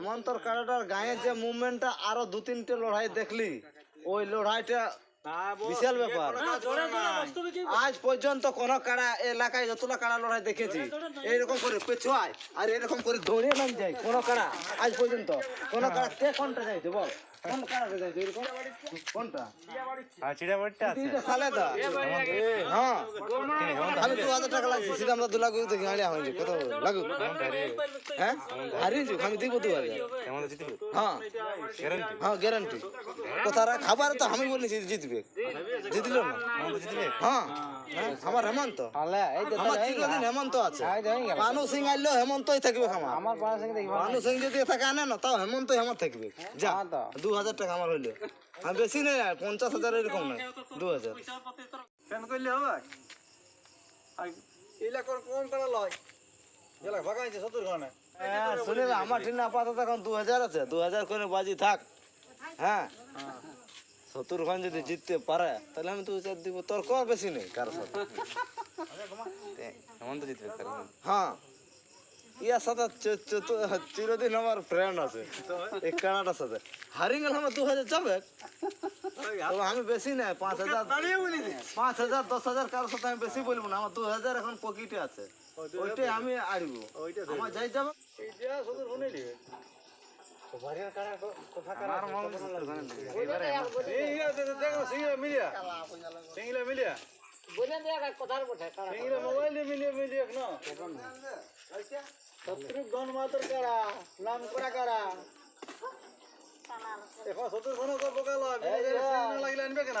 হেমন্তর কারাটার গায়ে যে মুভমেন্টটা আরও দু তিনটে লড়াই দেখলি ওই লড়াইটা বিশাল ব্যাপার। আজ পর্যন্ত কোন কাড়া এলাকায় যতটা কাড়া লড়াই দেখেছি এইরকম করে পেছোয়ায় আর এরকম করে দৌড়ে নাম যায় কোন কাড়া আজ পর্যন্ত। কোন কাড়া কে কোনটা যাইছে বল? কোন কাড়াতে যাইছে এরকম? কোনটা? আর চিড়াবাড়িটা আছে। তো হ্যাঁ? আমি হ্যাঁ। কেমন জিতবে। হ্যাঁ হ্যাঁ জিতবে। জিতল না হ্যাঁ আমার হেমন্ত। আমার চিরদিন হেমন্ত আছে। সিং হেমন্তই থাকবে আমার। আমার সিং যদি থাকে আনে না তাও হেমন্তই আমার থাকবে। যা দু হাজার টাকা আমার হইল। আমি বেশি নেই আর পঞ্চাশ হাজার এরকম না দু হাজার করলে হবে? এলাকার কোন কাড়া লয়? এলা ফাঁকা আছে সত্তর ঘণ্টা হ্যাঁ শুনে না, আমার ঠিক আপাতত এখন দু হাজার আছে। দু হাজার করে বাজি থাক। হ্যাঁ। সত্তর খান যদি জিততে পারে তাহলে আমি দু হাজার দিব তোর কর বেশি নেই কারোর সাথে। কেমন জিতবে হ্যাঁ। ইয়ার সাথে চিরদিন আমার ফ্রেন্ড আছে। এই কানাডার সাথে। হারি গেলে আমার দু হাজার যাবে আমি বেশি নাই পাঁচ হাজার পাঁচ হাজার দশ হাজার কারোর সাথে আমি বেশি বলব না আমার দু হাজার এখন পকেটে আছে। ওইটাই আমি আড়ব আমার যাই যাবে। এইটা সত্তর ঘণ্টা নিবে আমার সত্তর ঘণ্টা নেবে। এবারে এই আছে দেখো সিঙ্গিলা মিলিয়া। সিঙ্গিলা মিলিয়া। সিঙ্গিলা মোবাইল দিয়ে মিলিয়ে মিলিয়ে না সত্তর গণ মাত্র কারা? নাম করা কারা? এখন সত্তর করব কালো লাগিলে আনবে কেন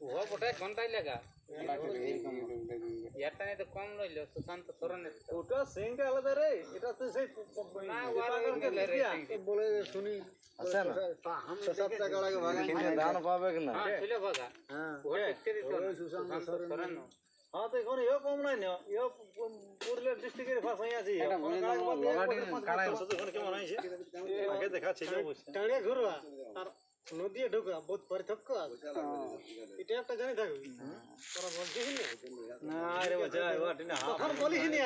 নাম ওটা ঘণ্টা কি হোক ঘণ্টা পরে লাগাবো সত্তর ঘন ওটা আলাদা রে এটা তো সেই বলে শুনি আছে না সাত টাকা লাগে ভাগে কিন্তু দান পাবে কি না হ্যাঁ তো এখন ইও কম নাই না ইও পুরুলিয়া ডিস্ট্রিক্টের ফাঁস হয়ে আছে কেমন হয়েছে আগে দেখা ছিল টাড়িয়া ঘুরবা আর নদী ঢুকা বহুত পার্থক্য আছে এটা একটা জানি থাকবি। তোরা বলছিস না? রে বলিস না